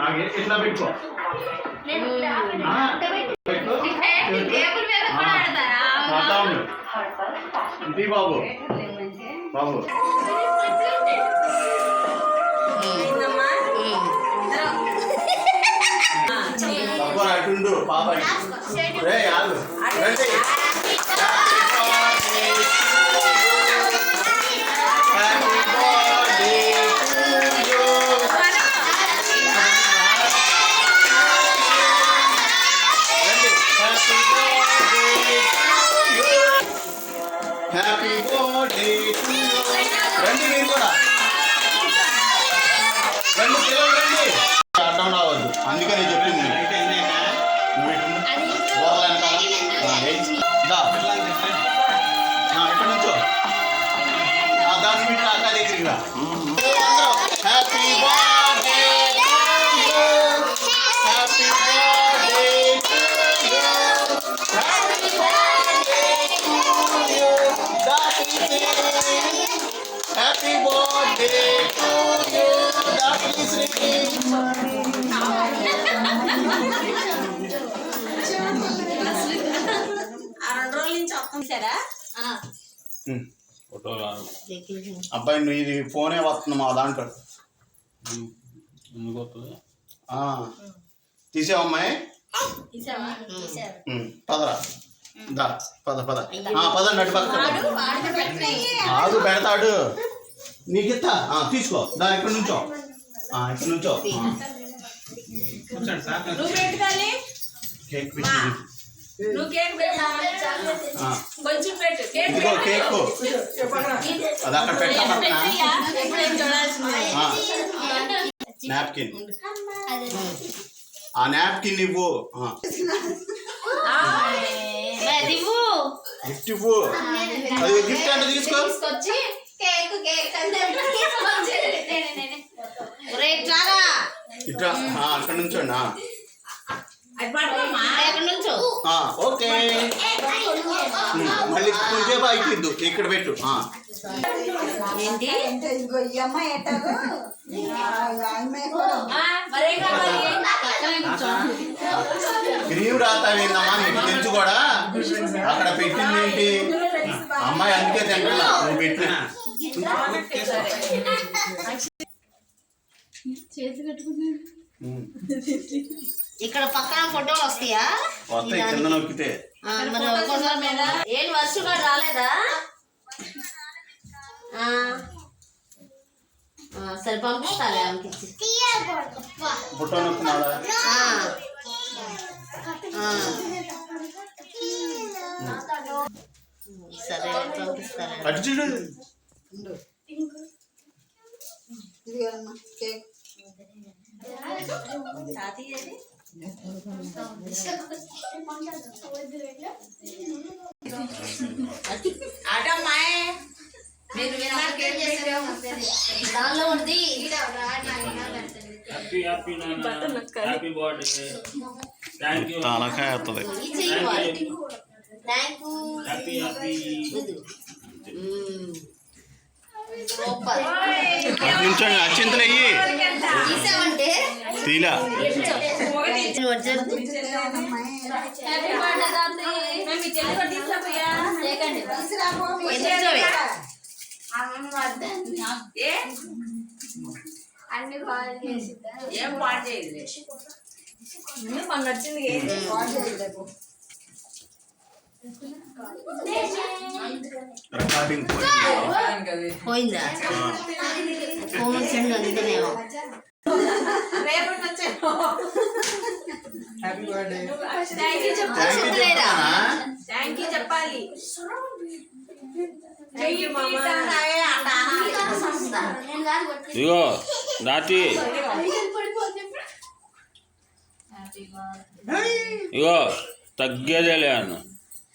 ఆగే, ఇట్లా పెట్టుకో. బాబు. బాబు. అటుండు పాప రే ఆగు. రండి. Happy happy birthday to you doctor Shri ఆ రెండు రోజుల నుంచి వస్తుంది సరే ఫోటో రాదు. అబ్బాయి నువ్వు ఇది ఫోనే వస్తుంది మా దాంట్లో. ఎందుకు వస్తుంది? ఆ. తీసావా అమ్మాయి? తీసావా? ఉమ్, పదరా. దా పద పద. ఆ, పదండి అటు పక్క పెడతాడు. నీకు ఇస్తా ఆ, తీసుకో. దా ఇక్కడ నుంచో. ఆ, ఇక్కడ నుంచో. కేక్ నువ్వు కేక్ కొంచెం పెట్టు. Cake cake. అది అక్కడ నాప్కిన్ ఆ. నాప్కిన్ ఇవ్వు. గిఫ్ట్ ఇవ్వు. అది గిఫ్ట్ అంటే తీసుకో. తీసుకొచ్చి ఇట్లా అక్కడ నుంచో ఆ, ఓకే. మళ్ళీ అయిపోద్దు ఇక్కడ పెట్టు. ఏంటి? క్రీమ్ రాతావేందమ్మా నీకు తెలుసు కూడా? అక్కడ పెట్టింది ఏంటి? అమ్మాయి అందుకే తింటున్నా నువ్వు పెట్టిన ఇక్కడ పక్కన ఫోటోలు వస్తాయా? వస్తాయి కింద నొక్కితే. ఆ, మరి ఒక్కోసారి మీద. ఏం వర్షం కూడా రాలేదా? సరే పంపిస్తాలే ఆమెకి. ఫోటో నొక్కున్నాడా. సరే పంపిస్తాలే. కేక్ ఏది? అటమ్మాయ్ మీరు ఏం చేశారు దానిలో ఉంది హ్యాపీ బర్త్డే థ్యాంక్ యూ తలకాయ వస్తుంది ఇది చెయ్యాలి thank you happy happy super నుంచోండి అచ్చింతలు అయ్యి తీసామంటే తీలా. ఏ అన్ని కాల్ చేసి ఏం పాడు చేయదు మాకు నచ్చింది ఏంటి రికార్డింగ్ పోయిందా ఫోన్ వచ్చిండు అందుకనేమో రేపటి నుంచే హ్యాపీ బర్త్డే థ్యాంక్ యూ చెప్పు థ్యాంక్ యూ చెప్తానా థ్యాంక్ యూ చెప్పాలి థ్యాంక్ యూ మామ ఇగో దాటి ఇగో తగ్గేదేలే అన్న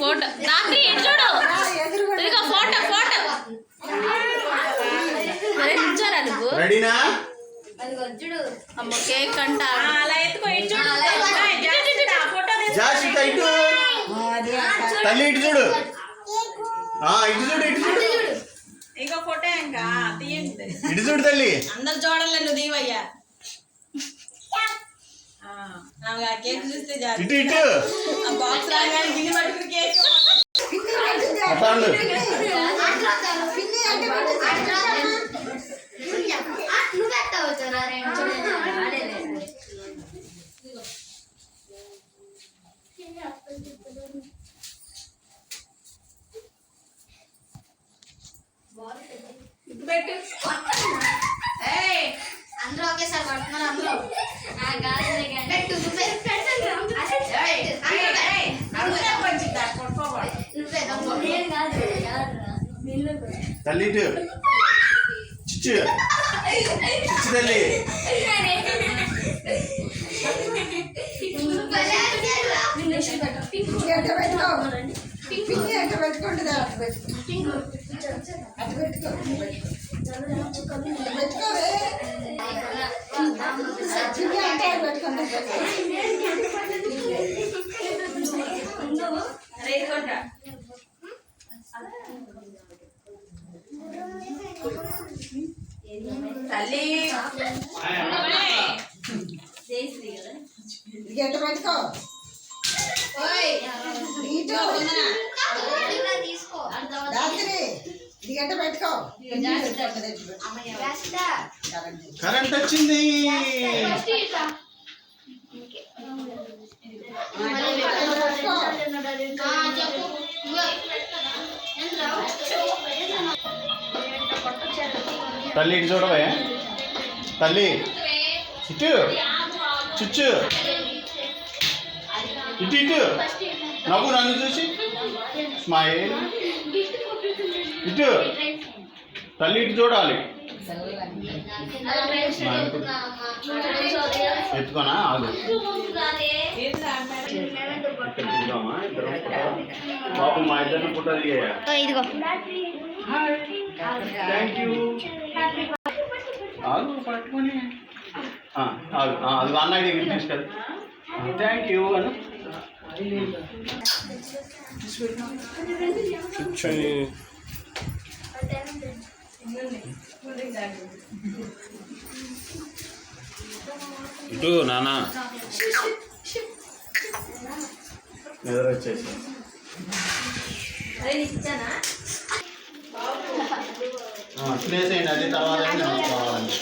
ఫోటో. రాత్రి ఇటు చూడు? ఇదిగో ఫోటో ఫోటో. అరే నిల్చోరా నువ్వు? రెడీనా? అమ్మ కేక్ అంట. అలా ఎత్తుకో ఇటు చూడు. తల్లి ఇటు చూడు. ఆ, ఇటు చూడు ఇటు చూడు. ఇంకో ఫోటో ఇంకా తీయండి. ఇటు చూడు తల్లి. అందరు చూడాలి నువ్వు దీవయ్యా ఆ, నాకు ఆ కేక్ చూస్తే చాలు. ఇటు ఇటు. ఆ బాక్స్ రాగానే గిన్నె పట్టుకుని కేక్ అట్టాండు పెట్టు ఏయ్, అందరూ ఒకేసారి పడుతున్నారు అందరూ పెట్టు నువ్వే ఏయ్, ఏయ్, నువ్వే పంచిద్దా, కొట్టుకోకూడదు. నువ్వే దమ్ము. తల్లిటు చిచ్చు. చిచ్చు తల్లి. ఎట్ట పెట్టుకో పెట్టుకో పెట్టుకో పెట్టుకోవే అంటే ఇది కొట్టా. తల్లి. పెట్టుకో ఇటు రాత్రి ఇది ఎట్ట పెట్టుకో కరెంట్ వచ్చింది తల్లి ఇటు చూడవే. తల్లి. ఇటు. చుచ్చు. ఇటు ఇటు. నవ్వు నన్ను చూసి. స్మైల్. ఇటు. తల్లి ఇటు చూడాలి. ఎత్తుకోనా? ఆగు. బాబు మా ఇద్దరిని ఫోటో థ్యాంక్ యూ ఆగు పట్టుకొని. ఆగు. ఆ, అది అన్నయ్య దగ్గర తీసుకెళ్ళి. థ్యాంక్ యూ అను. ఇటు నానా. నిద్ర వచ్చేసి ఇచ్చానా తినేసేయండి అది తర్వాత కావాలండి.